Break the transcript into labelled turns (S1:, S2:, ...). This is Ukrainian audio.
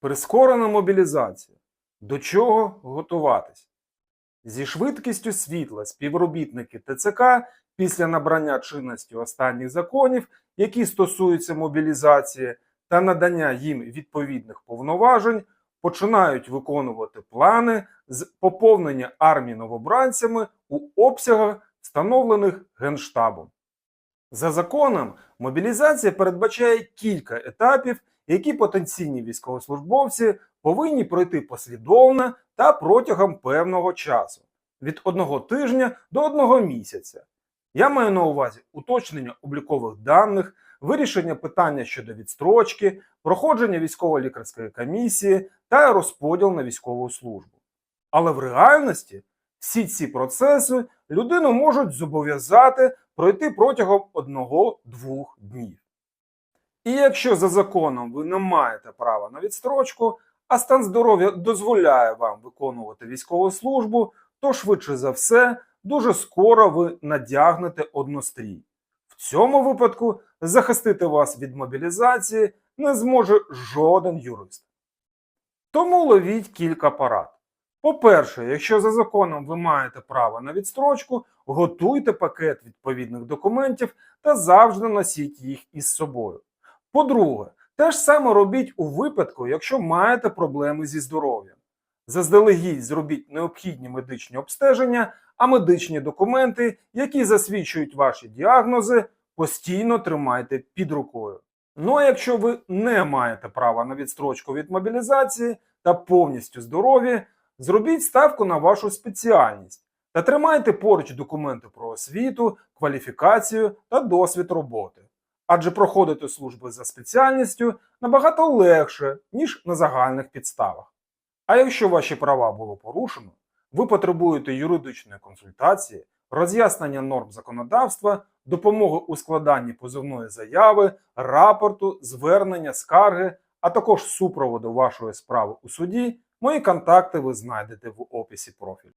S1: Прискорена мобілізація. До чого готуватись? Зі швидкістю світла співробітники ТЦК після набрання чинності останніх законів, які стосуються мобілізації та надання їм відповідних повноважень, починають виконувати плани з поповнення армії новобранцями у обсягах, встановлених Генштабом. За законом, мобілізація передбачає кілька етапів, які потенційні військовослужбовці повинні пройти послідовно та протягом певного часу від одного тижня до одного місяця. Я маю на увазі уточнення облікових даних, вирішення питання щодо відстрочки, проходження військово-лікарської комісії та розподіл на військову службу. Але в реальності всі ці процеси людину можуть зобов'язати пройти протягом одного-двох днів. І якщо за законом ви не маєте права на відстрочку, а стан здоров'я дозволяє вам виконувати військову службу, то швидше за все, дуже скоро ви надягнете однострій. В цьому випадку захистити вас від мобілізації не зможе жоден юрист. Тому ловіть кілька порад. По-перше, якщо за законом ви маєте право на відстрочку, готуйте пакет відповідних документів та завжди носіть їх із собою. По-друге, те ж саме робіть у випадку, якщо маєте проблеми зі здоров'ям. Заздалегідь зробіть необхідні медичні обстеження, а медичні документи, які засвідчують ваші діагнози, постійно тримайте під рукою. Ну а якщо ви не маєте права на відстрочку від мобілізації та повністю здорові, зробіть ставку на вашу спеціальність та тримайте поруч документи про освіту, кваліфікацію та досвід роботи. Адже проходити служби за спеціальністю набагато легше, ніж на загальних підставах. А якщо ваші права було порушено, ви потребуєте юридичної консультації, роз'яснення норм законодавства, допомоги у складанні позовної заяви, рапорту, звернення, скарги, а також супроводу вашої справи у суді, мої контакти ви знайдете в описі профілю.